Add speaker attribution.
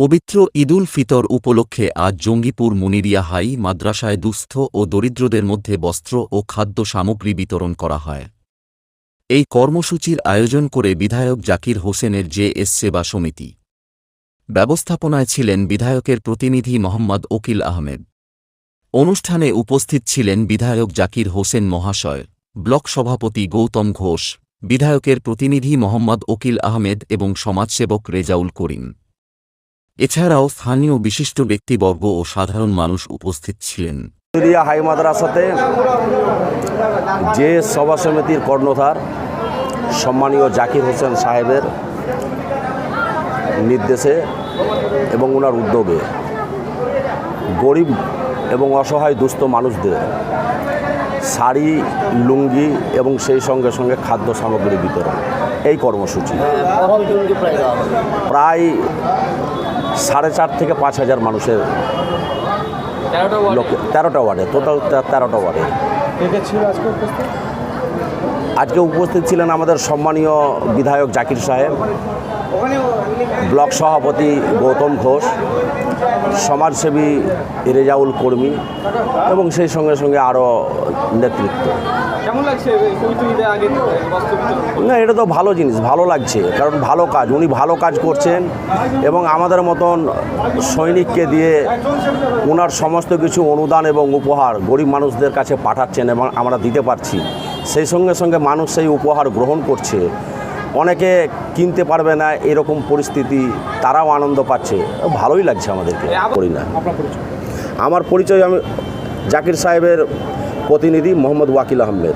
Speaker 1: পবিত্র ঈদুল ফিতর উপলক্ষে আজ জঙ্গিপুর মুনিরিয়া হাই মাদ্রাসায় দুস্থ ও দরিদ্রদের মধ্যে বস্ত্র ও খাদ্য সামগ্রী বিতরণ করা হয়। এই কর্মসূচির আয়োজন করে বিধায়ক জাকির হোসেনের জে এস সেবা সমিতি। ব্যবস্থাপনায় ছিলেন বিধায়কের প্রতিনিধি মোহাম্মদ ওকিল আহমেদ। অনুষ্ঠানে উপস্থিত ছিলেন বিধায়ক জাকির হোসেন মহাশয়, ব্লক সভাপতি গৌতম ঘোষ, বিধায়কের প্রতিনিধি মোহাম্মদ ওকিল আহমেদ এবং সমাজসেবক রেজাউল করিম। এছাড়াও স্থানীয় বিশিষ্ট ব্যক্তিবর্গ ও সাধারণ মানুষ উপস্থিত ছিলেন।
Speaker 2: হাই মাদ্রাসাতে যে সভা সমিতির কর্ণধার সম্মানীয় জাকির হোসেন সাহেবের নির্দেশে এবং ওনার উদ্যোগে গরিব এবং অসহায় দুস্থ মানুষদের শাড়ি লুঙ্গি এবং সেই সঙ্গে সঙ্গে খাদ্য সামগ্রী বিতরণ। এই কর্মসূচি।
Speaker 3: হবে।
Speaker 2: প্রায় সাড়ে চার থেকে পাঁচ হাজার মানুষের
Speaker 3: তেরোটা
Speaker 2: লোকে তেরোটা ওয়ার্ডে টোটাল তেরোটা ওয়ার্ডে। আজকে উপস্থিত? ছিলেন আমাদের সম্মানীয় বিধায়ক জাকির সাহেব। ব্লক সভাপতি গৌতম ঘোষ সমাজসেবী রেজাউল কর্মী এবং সেই সঙ্গে সঙ্গে আরও নেতৃত্ব? না এটা তো ভালো জিনিস ভালো লাগছে কারণ ভালো কাজ উনি ভালো কাজ করছেন এবং আমাদের মতন সৈনিককে দিয়ে ওনার সমস্ত কিছু অনুদান এবং উপহার গরিব মানুষদের কাছে পাঠাচ্ছেন এবং আমরা দিতে পারছি। সেই সঙ্গে সঙ্গে মানুষ সেই উপহার গ্রহণ করছে। অনেকে কিনতে পারবে না এরকম পরিস্থিতি তারাও আনন্দ পাচ্ছে। ভালোই লাগছে আমাদেরকে। করি না। আমার পরিচয় আমি জাকির সাহেবের প্রতিনিধি মোহাম্মদ ওয়াকিল আহমেদ।